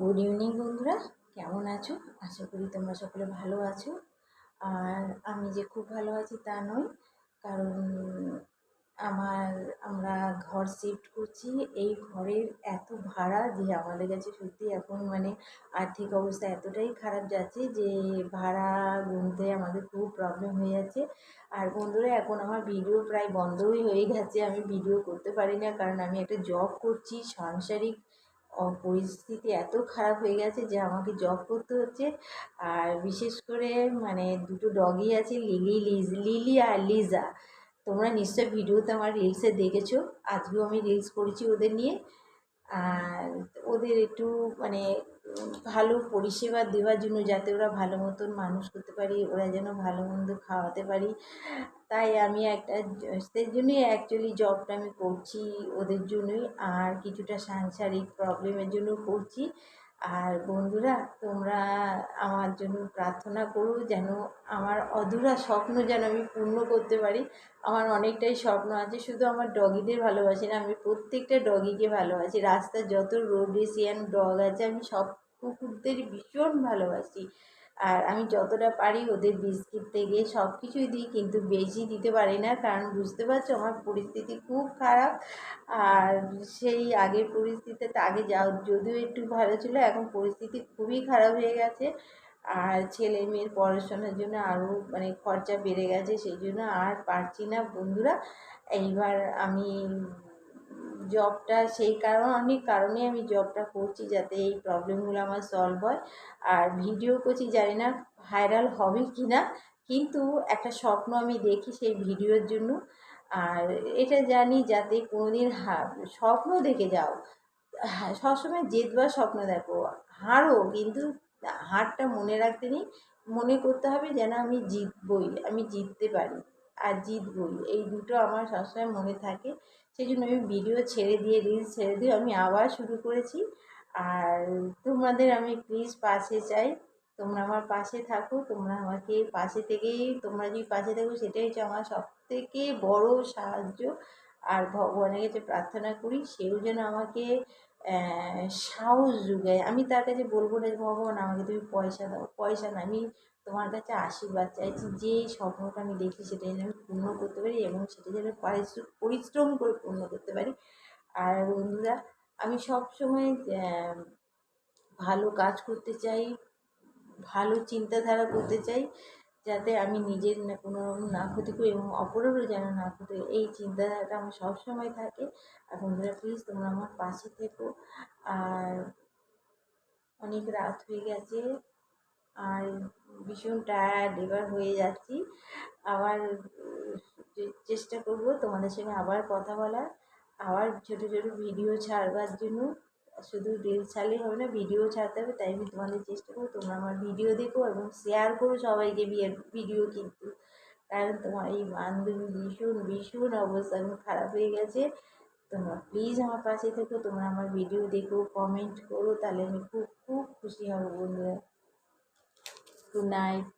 Good evening বন্ধুরা। কেমন আছো? আশা করি তোমরা সকলে ভালো আছো। আর আমি যে খুব ভালো আছি তা নয় কারণ আমার, আমরা ঘর শিফট করছি। এই ঘরের এত ভাড়া যে আমাদের কাছে সত্যি এখন মানে আর্থিক অবস্থা এতটাই খারাপ যাচ্ছে যে ভাড়া গুনতে আমাদের খুব প্রবলেম হয়ে যাচ্ছে। আর বন্ধুরা, এখন আমার ভিডিও প্রায় বন্ধই হয়ে গেছে। আমি ভিডিও করতে পারি না, কারণ আমি একটা জব করছি সাংসারিক পরিস্থিতি এত খারাপ হয়ে গেছে যে আমাকে জব করতে হচ্ছে। আর বিশেষ করে মানে দুটো ডগি আছে লিলি লিজ লিলি আর লিজা তোমরা নিশ্চয় ভিডিওতে আমার রিলসে দেখেছ। আজকেও আমি রিলস করেছি ওদের নিয়ে। আর ওদের একটু মানে ভালো পরিষেবা দেওয়ার জন্য যাতে ওরা ভালো মতন মানুষ করতে পারি, ওরা যেন ভালো মন্দ খাওয়াতে পারি। তাই আমি একটা, সেই জন্যই অ্যাকচুয়ালি জবটা আমি করছি ওদের জন্যই। আর কিছুটা সাংসারিক প্রবলেমের জন্য করছি। আর বন্ধুরা, তোমরা আমার জন্য প্রার্থনা করো যেন আমার অধুরা স্বপ্ন যেন আমি পূর্ণ করতে পারি। আমার অনেকটাই স্বপ্ন আছে, শুধু আমার ডগিদের ভালোবাসি না, আমি প্রত্যেকটা ডগিকে ভালোবাসি। রাস্তায় যত রোডেসিয়ান ডগ আছে, আমি সব কুকুরদের ভীষণ ভালোবাসি। আর আমি যতটা পারি ওদের বিস্কিট থেকে সব কিছুই দিই, কিন্তু বেশি দিতে পারি না, কারণ বুঝতে পারছ আমার পরিস্থিতি খুব খারাপ। আর সেই আগের পরিস্থিতিতে আগে যাও, যদিও একটু ভালো ছিল, এখন পরিস্থিতি খুবই খারাপ হয়ে গেছে। আর ছেলে মেয়ের পড়াশোনার জন্য আরও মানে খরচা বেড়ে গেছে, সেই জন্য আর পারছি না বন্ধুরা। এইবার আমি জবটা সেই কারণ, অনেক কারণে আমি জবটা করছি যাতে এই প্রবলেমগুলো আমার সলভ হয়। আর ভিডিও করছি, জানি না ভাইরাল হবে কি না কিন্তু একটা স্বপ্ন আমি দেখি সেই ভিডিওর জন্য। আর এটা জানি যাতে কোনো দিন স্বপ্ন দেখে যাও। সবসময় জেতবার স্বপ্ন দেখো। হারও কিন্তু হারটা মনে রাখতে নেই। মনে করতে হবে যেন আমি জিতবই, আমি জিততে পারি। আর জিতবই এই দুটো আমার সবসময় মনে থাকে। সেই জন্য আমি ভিডিও ছেড়ে দিয়ে রিলস ছেড়ে দিয়ে আমি আবার শুরু করেছি। আর তোমাদের আমি প্লিজ পাশে চাই। তোমরা আমার পাশে থাকো, তোমরা আমাকে পাশে থেকেই, তোমরা যদি পাশে থাকো, সেটাই হচ্ছে আমার সব থেকে বড় সাহায্য। আর ভগবানের কাছে প্রার্থনা করি, সেও যেন আমাকে সাহস যোগায়। আমি তার কাছে বলব না ভগবান, আমাকে তুমি পয়সা দাও। পয়সা না, আমি তোমার কাছে আশীর্বাদ চাইছি যে স্বপ্নটা আমি দেখি সেটা যেন আমি পূর্ণ করতে পারি এবং সেটা যেন পরিশ্রম করে পূর্ণ করতে পারি। আর বন্ধুরা, আমি সব সময় ভালো কাজ করতে চাই, ভালো চিন্তাধারা করতে চাই, যাতে আমি নিজের না, কোনো না ক্ষতি করি এবং অপরেরও যেন না ক্ষতি এই চিন্তাধারাটা আমার সবসময় থাকে। আর বন্ধুরা প্লিজ তোমরা আমার পাশে থেকো। আর অনেক রাত হয়ে গেছে। আর ভীষণ টায়ার্ড এবার হয়ে যাচ্ছি। আবার চেষ্টা করব তোমাদের সঙ্গে আবার কথা বলার। আবার ছোটো ছোটো ভিডিও ছাড়বার জন্য। শুধু রিলস ছাড়লেই হবে না ভিডিও ছাড়তে হবে। তাই আমি তোমাদের চেষ্টা করব তোমরা আমার ভিডিও দেখো এবং শেয়ার করো সবাইকে বিয়ের ভিডিও কিন্তু। কারণ তোমার এই বান্ধবী ভীষণ ভীষণ অবস্থা এখন খারাপ হয়ে গেছে। তোমরা প্লিজ আমার পাশে থেকো, তোমরা আমার ভিডিও দেখো কমেন্ট করো, তাহলে আমি খুব খুব খুশি হব বন্ধুরা। Good night